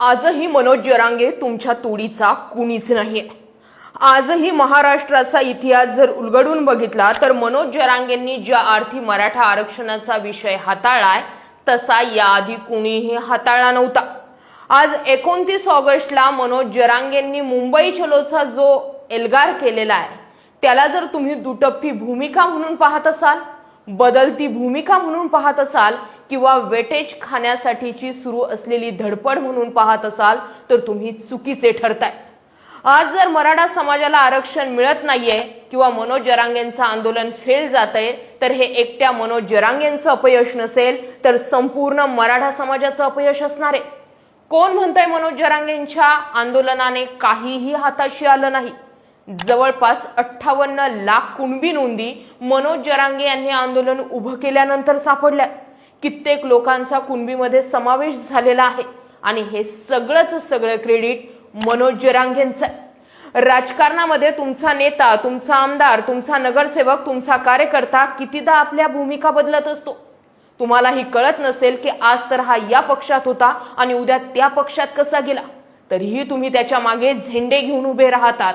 आजही मनोज जरांगे तुमच्या तोडीचा कुणीच नाही आजही महाराष्ट्राचा इतिहास जर उलगडून बघितला तर मनोज जरांगेंनी ज्या अर्थी मराठा आरक्षणाचा विषय हाताळलाय तसा याआधी कुणीही हाताळला नव्हता. आज एकोणतीस ऑगस्टला मनोज जरांगेंनी मुंबई चलोचा जो एल्गार केलेला आहे त्याला जर तुम्ही दुटप्पी भूमिका म्हणून पाहत असाल बदलती भूमिका म्हणून पाहत असाल किंवा वेटेज खाण्यासाठीची सुरू असलेली धडपड म्हणून पाहत असाल तर तुम्ही चुकीचे ठरताय. आज जर मराठा समाजाला आरक्षण मिळत नाहीये किंवा मनोज जरांगेंचं आंदोलन फेल जात आहे तर हे एकट्या मनोज जरांगेंचं अपयश नसेल तर संपूर्ण मराठा समाजाचं अपयश असणार आहे. कोण म्हणतंय मनोज जरांगेंच्या आंदोलनाने काहीही हाताशी आलं नाही? जवळपास अठ्ठावन्न लाख कुणबी नोंदी मनोज जरांगे यांनी आंदोलन उभं केल्यानंतर सापडल्या. कित्येक लोकांचा कुणबीमध्ये समावेश झालेला आहे. आणि हे सगळंच सगळं क्रेडिट मनोज जरांगेंचं आहे. राजकारणामध्ये तुमचा नेता तुमचा आमदार तुमचा नगरसेवक तुमचा कार्यकर्ता कितीदा आपल्या भूमिका बदलत असतो? तुम्हाला ही कळत नसेल की आज तर हा या पक्षात होता आणि उद्या त्या पक्षात कसा गेला? तरीही तुम्ही त्याच्यामागे झेंडे घेऊन उभे राहतात.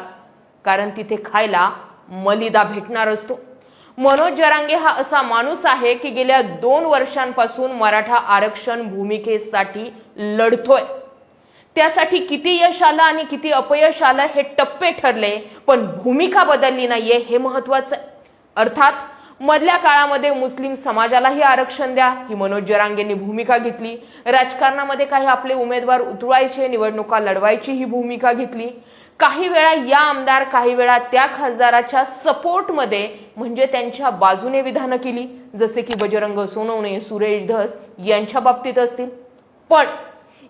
कारण तिथे खायला मलिदा भेटणार असतो. मनोज जरांगे हा असा माणूस आहे की गेल्या दोन वर्षांपासून मराठा आरक्षण भूमिकेसाठी लढतोय. त्यासाठी किती यश आलं आणि किती अपयश आलं हे टप्पे ठरले पण भूमिका बदलली नाहीये हे महत्वाचं आहे. अर्थात मधल्या काळामध्ये मुस्लिम समाजालाही आरक्षण द्या ही मनोज जरांगेंनी भूमिका घेतली. राजकारणामध्ये काही आपले उमेदवार उतरवायचे निवडणुका लढवायची ही भूमिका घेतली. काही वेळा या आमदार काही वेळा त्या खासदाराच्या सपोर्टमध्ये म्हणजे त्यांच्या बाजूने विधानं केली. जसे की बजरंग सोनवणे सुरेश धस यांच्या बाबतीत असतील. पण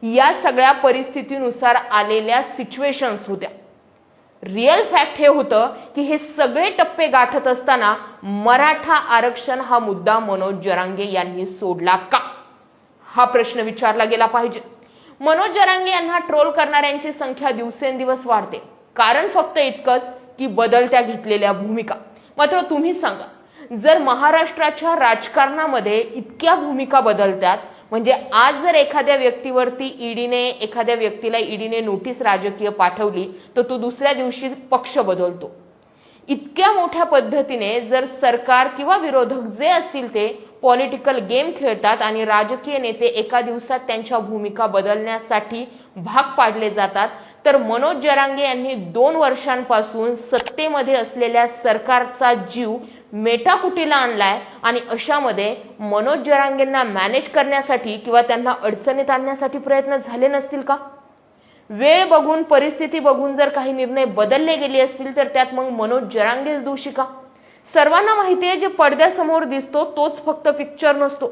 या सगळ्या परिस्थितीनुसार आलेल्या सिच्युएशन्स होत्या. रिअल फॅक्ट हे होतं की हे सगळे टप्पे गाठत असताना मराठा आरक्षण हा मुद्दा मनोज जरांगे यांनी सोडला का? हा प्रश्न विचारला गेला पाहिजे. मनोज जरांगे यांना ट्रोल करणाऱ्यांची संख्या दिवसेंदिवस वाढते. कारण फक्त इतकंच की बदलत्या घेतलेल्या भूमिका. मात्र तुम्ही सांगा जर महाराष्ट्राच्या राजकारणामध्ये इतक्या भूमिका बदलतात म्हणजे आज जर एखाद्या व्यक्तीवरती ईडीने एखाद्या व्यक्तीला ईडीने नोटीस राजकीय पाठवली तर तो दुसऱ्या दिवशी पक्ष बदलतो. इतक्या मोठ्या पद्धतीने जर सरकार किंवा विरोधक जे असतील ते पॉलिटिकल गेम खेळतात आणि राजकीय नेते एका दिवसात त्यांच्या भूमिका बदलण्यासाठी भाग पाडले जातात. तर मनोज जरांगे यांनी दोन वर्षांपासून सत्तेमध्ये असलेल्या सरकारचा जीव मेटाकुटीला आणलाय आणि अशामध्ये मनोज जरांगेंना मॅनेज करण्यासाठी किंवा त्यांना अडचणीत आणण्यासाठी प्रयत्न झाले नसतील का? वेळ बघून परिस्थिती बघून जर काही निर्णय बदलले गेले असतील तर त्यात मग मनोज जरांगेच दोषी का? सर्वांना माहिती आहे जे पडद्यासमोर दिसतो तोच फक्त पिक्चर नसतो.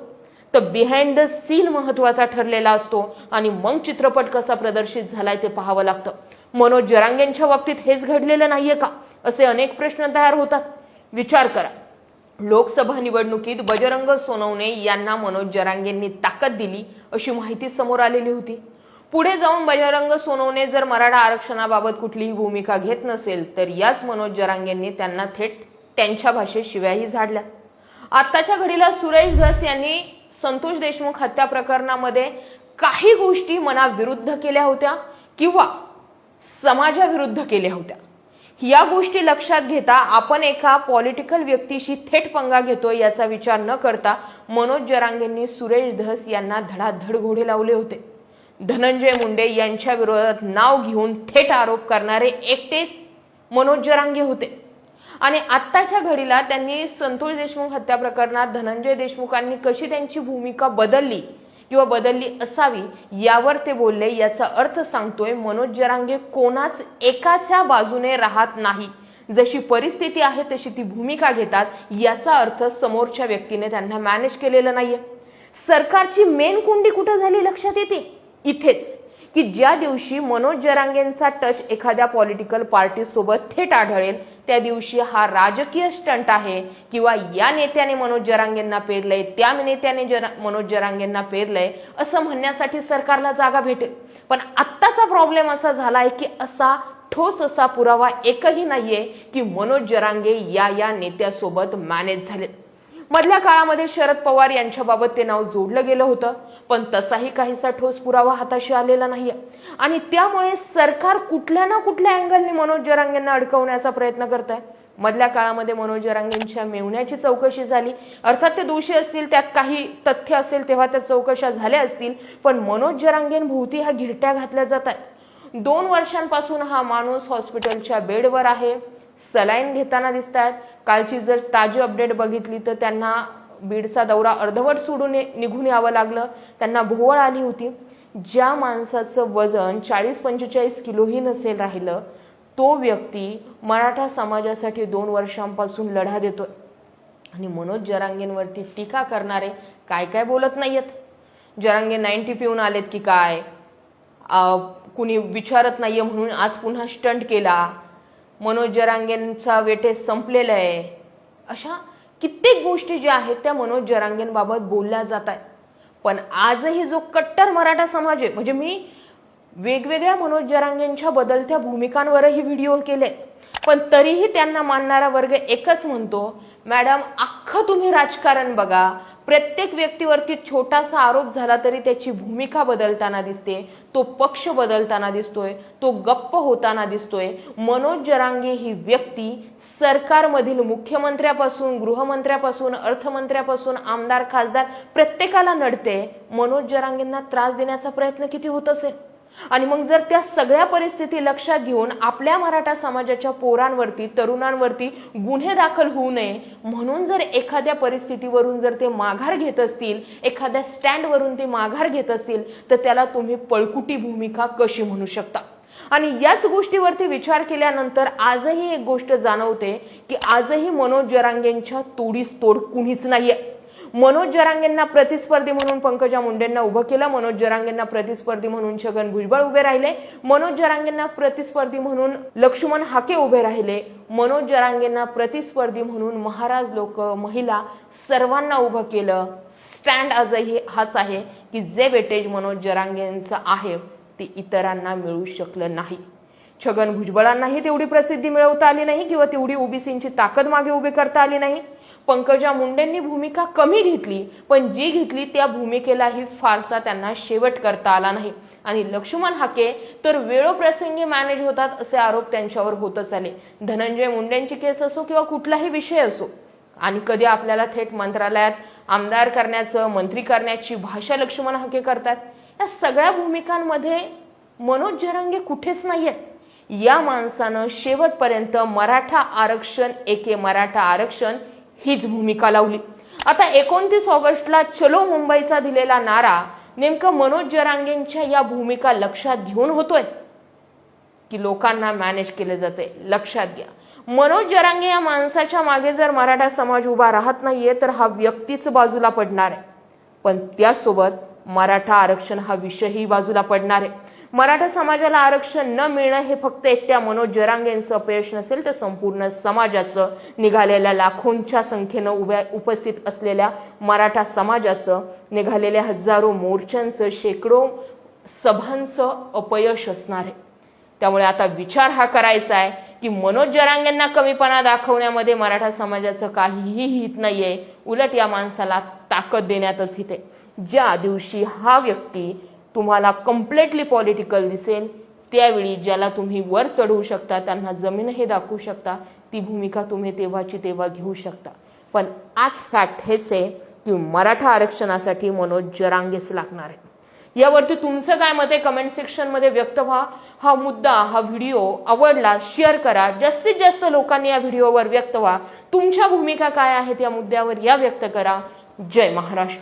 तर बिहाइंड द सीन महत्त्वाचा ठरलेला असतो आणि मग चित्रपट कसा प्रदर्शित झालाय ते पाहावं लागतं. मनोज जरांगेंच्या बाबतीत हेच घडलेलं नाहीये का? असे अनेक प्रश्न तयार होतात. विचार करा. लोकसभा निवडणुकीत बजरंग सोनवणे यांना मनोज जरांगेंनी ताकद दिली अशी माहिती समोर आलेली होती. पुढे जाऊन बजरंग सोनवणे जर मराठा आरक्षणाबाबत कुठलीही भूमिका घेत नसेल तर याच मनोज जरांगेंनी त्यांना थेट त्यांच्या भाषेत शिव्याही झाडल्या. आत्ताच्या घडीला सुरेश धस यांनी संतोष देशमुख हत्या प्रकरणामध्ये काही गोष्टी मनाविरुद्ध केल्या होत्या किंवा समाजाविरुद्ध केल्या होत्या. या गोष्टी लक्षात घेता आपण एका पॉलिटिकल व्यक्तीशी थेट पंगा घेतो याचा विचार न करता मनोज जरांगेंनी सुरेश धस यांना धडाधड घोडे लावले होते. धनंजय मुंडे यांच्या विरोधात नाव घेऊन थेट आरोप करणारे एकटेच मनोज जरांगे होते. आणि आत्ताच्या घडीला त्यांनी संतोष देशमुख हत्या प्रकरणात धनंजय देशमुखांनी कशी त्यांची भूमिका बदलली किंवा बदलली असावी यावर ते बोलले याचा अर्थ सांगतोय मनोज जरांगे कोणाच एकाच्या बाजूने राहत नाही. जशी परिस्थिती आहे तशी ती भूमिका घेतात याचा अर्थ समोरच्या व्यक्तीने त्यांना मॅनेज केलेलं नाहीये. सरकारची मेन कुंडी कुठं झाली लक्षात येते? इथेच. की ज्या दिवशी मनोज जरांगेंचा टच एखाद्या पॉलिटिकल पार्टी सोबत थेट आढळेल त्या दिवशी हा राजकीय स्टंट आहे. किंवा या नेत्याने मनोज जरांगेंना पेरलंय त्या नेत्याने जरा मनोज जरांगेंना पेरलंय असं म्हणण्यासाठी सरकारला जागा भेटेल. पण आत्ताचा प्रॉब्लेम असा झालाय की असा ठोस असा पुरावा एकही नाहीये की मनोज जरांगे या या नेत्यासोबत मॅनेज झालेत. मधल्या काळामध्ये शरद पवार यांच्याबाबत ते नाव जोडलं गेलं होतं पण तसाही काहीसा ठोस पुरावा हाताशी आलेला नाहीये. आणि त्यामुळे सरकार कुठल्या ना कुठल्या अँगलने मनोज जरांगेंना अडकवण्याचा प्रयत्न करत आहे मधल्या काळामध्ये मनोज जरांगेंच्या मेवण्याची चौकशी झाली. अर्थात ते दोषी असतील त्यात काही तथ्य असेल तेव्हा त्या चौकशा झाल्या असतील पण मनोज जरांगेंभोवती ह्या घिरट्या घातल्या जात आहेत. दोन वर्षांपासून हा माणूस हॉस्पिटलच्या बेडवर आहे. सलाईन घेताना दिसत आहेत कालची जर ताजी अपडेट बघितली तर त्यांना बीडचा दौरा अर्धवट सोडून निघून यावं लागलं. त्यांना भोवळ आली होती. ज्या माणसाचं वजन चाळीस पंचेचाळीस किलोही नसेल राहिलं तो व्यक्ती मराठा समाजासाठी दोन वर्षांपासून लढा देतोय. आणि मनोज जरांगेंवरती टीका करणारे काय काय बोलत नाहीयेत? जरांगे नाईन्टी पिऊन आलेत की काय? कुणी विचारत नाहीये म्हणून आज पुन्हा स्टंट केला. मनोज जरांगेंचा वेटेज संपलेला आहे. अशा कित्येक गोष्टी ज्या आहेत त्या मनोज जरांगेंबाबत बोलल्या जात आहेत. पण आजही जो कट्टर मराठा समाज आहे म्हणजे मी वेगवेगळ्या मनोज जरांगेंच्या बदलत्या भूमिकांवरही व्हिडिओ केले. पण तरीही त्यांना मानणारा वर्ग एकच म्हणतो मॅडम अख्खं तुम्ही राजकारण बघा प्रत्येक व्यक्तीवरती छोटासा आरोप झाला तरी त्याची भूमिका बदलताना दिसते. तो पक्ष बदलताना दिसतोय. तो गप्प होताना दिसतोय. मनोज जरांगे ही व्यक्ती सरकारमधील मुख्यमंत्र्यापासून गृहमंत्र्यापासून अर्थमंत्र्यापासून आमदार खासदार प्रत्येकाला नडते. मनोज जरांगेंना त्रास देण्याचा प्रयत्न किती होत असेल? आणि मग जर त्या सगळ्या परिस्थिती लक्षात घेऊन आपल्या मराठा समाजाच्या पोरांवरती तरुणांवरती गुन्हे दाखल होऊ नये म्हणून जर एखाद्या परिस्थितीवरून जर ते माघार घेत असतील एखाद्या स्टँडवरून ते माघार घेत असतील तर त्याला तुम्ही पळकुटी भूमिका कशी म्हणू शकता? आणि याच गोष्टीवरती विचार केल्यानंतर आजही एक गोष्ट जाणवते की आजही मनोज जरांगेंच्या तोडीस तोड कुणीच नाहीये. मनोज जरांगेंना प्रतिस्पर्धी म्हणून पंकजा मुंडेंना उभं केलं. मनोज जरांगेंना प्रतिस्पर्धी म्हणून छगन भुजबळ उभे राहिले. मनोज जरांगेंना प्रतिस्पर्धी म्हणून लक्ष्मण हाके उभे राहिले. मनोज जरांगेंना प्रतिस्पर्धी म्हणून महाराज लोक महिला सर्वांना उभं केलं. स्टँड आजही हाच आहे की जे वेटेज मनोज जरांगेंचं आहे ते इतरांना मिळू शकलं नाही. छगन भुजबळांनाही तेवढी प्रसिद्धी मिळवता आली नाही किंवा तेवढी ओबीसींची ताकद मागे उभी करता आली नाही. पंकजा मुंडेंनी भूमिका कमी घेतली पण जी घेतली त्या भूमिकेलाही फारसा त्यांना शेवट करता आला नाही. आणि लक्ष्मण हाके तर वेळोप्रसंगी मॅनेज होतात असे आरोप त्यांच्यावर होतच आले. धनंजय मुंडेंची केस असो किंवा कुठलाही विषय असो आणि कधी आपल्याला थेट मंत्रालयात आमदार करण्याचं मंत्री करण्याची भाषा लक्ष्मण हाके करतात या सगळ्या भूमिकांमध्ये मनोज जरांगे कुठेच नाहीयेत. या माणसानं शेवटपर्यंत मराठा आरक्षण एके मराठा आरक्षण हीच भूमिका लावली. आता एकोणतीस ऑगस्टला चलो मुंबईचा दिलेला नारा नेमकं मनोज जरांगेंच्या या भूमिका लक्षात घेऊन होतोय? की लोकांना मॅनेज केले जाते लक्षात घ्या. मनोज जरांगे या माणसाच्या मागे जर मराठा समाज उभा राहत नाहीये तर हा व्यक्तीच बाजूला पडणार आहे. पण त्यासोबत मराठा आरक्षण हा विषयही बाजूला पडणार आहे. मराठा समाजाला आरक्षण न मिळणं हे फक्त एकट्या मनोज जरांगेंचं अपयश नसेल तर संपूर्ण समाजाचं निघालेल्या लाखोंच्या संख्येनं उभ्या उपस्थित असलेल्या मराठा समाजाचं निघालेल्या हजारो मोर्चांचं शेकडो सभांचं अपयश असणार आहे. त्यामुळे आता विचार हा करायचा आहे की मनोज जरांगेंना कमीपणा दाखवण्यामध्ये मराठा समाजाचं काहीही हित नाहीये. उलट या माणसाला ताकद देण्यातच हित आहे. ज्या दिवशी हा व्यक्ती तुम्हाला कम्प्लेटली पॉलिटिकल दिसेल त्यावेळी ज्याला तुम्ही वर चढवू शकता त्यांना जमीनही दाखवू शकता ती भूमिका तुम्ही तेव्हाची तेव्हा घेऊ शकता. पण आज फॅक्ट हेच आहे की मराठा आरक्षणासाठी मनोज जरांगेच लागणार आहे. यावरती तुमचं काय मत आहे? कमेंट सेक्शनमध्ये व्यक्त व्हा. हा मुद्दा हा व्हिडिओ आवडला शेअर करा. जास्तीत जास्त लोकांनी या व्हिडिओवर व्यक्त व्हा. तुमच्या भूमिका काय आहेत या मुद्द्यावर या व्यक्त करा. जय महाराष्ट्र.